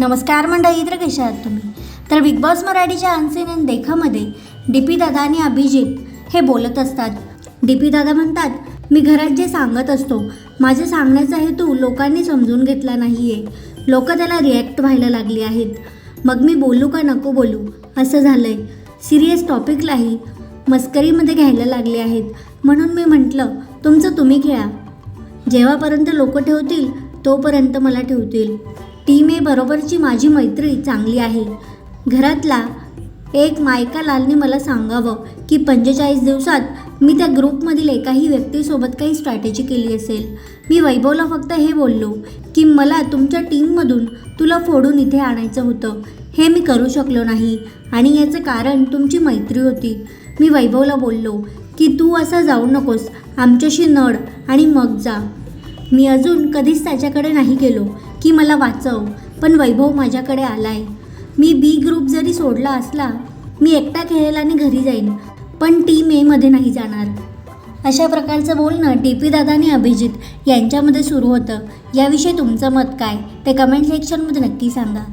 नमस्कार मंडळी तर कशा आहात तुम्ही? तर बिग बॉस मराठीच्या अनसीन अँड देखामध्ये डी पी दादा आणि अभिजित हे बोलत असतात. डी पी दादा म्हणतात मी घरात जे सांगत असतो माझ्या सांगण्याचा हेतू लोकांनी समजून घेतला नाही आहे लोक त्याला रिॲक्ट व्हायला लागली आहेत. मग मी बोलू का नको बोलू? असं झालं आहे सिरियस टॉपिकलाही मस्करीमध्ये घ्यायला लागले आहेत. म्हणून मी म्हटलं तुमचं तुम्ही खेळा. जेव्हापर्यंत लोक ठेवतील तोपर्यंत मला ठेवतील. टीम ए बरोबरची माझी मैत्री चांगली आहे. घरातला एक मायका लालने मला सांगावं की पंचेचाळीस दिवसात मी त्या ग्रुपमधील एकाही व्यक्तीसोबत काही स्ट्रॅटेजी केली असेल. मी वैभवला फक्त हे बोललो की मला तुमच्या टीममधून तुला फोडून इथे आणायचं होतं. हे मी करू शकलो नाही आणि याचं कारण तुमची मैत्री होती. मी वैभवला बोललो की तू असा जाऊ नकोस. आमच्याशी नड आणि मग जा. मी अजून कधीच त्याच्याकडे नाही गेलो की मला वाचव पण वैभव माझ्याकडे आलाय. मी बी ग्रुप जरी सोडला असला मी एकटा खेळेल आणि घरी जाईन पण टीम एमध्ये नाही जाणार. अशा प्रकारचं बोलणं टी पी दादा आणि अभिजित यांच्यामध्ये सुरू होतं. याविषयी तुमचं मत काय? ते कमेंट सेक्शनमध्ये नक्की सांगा.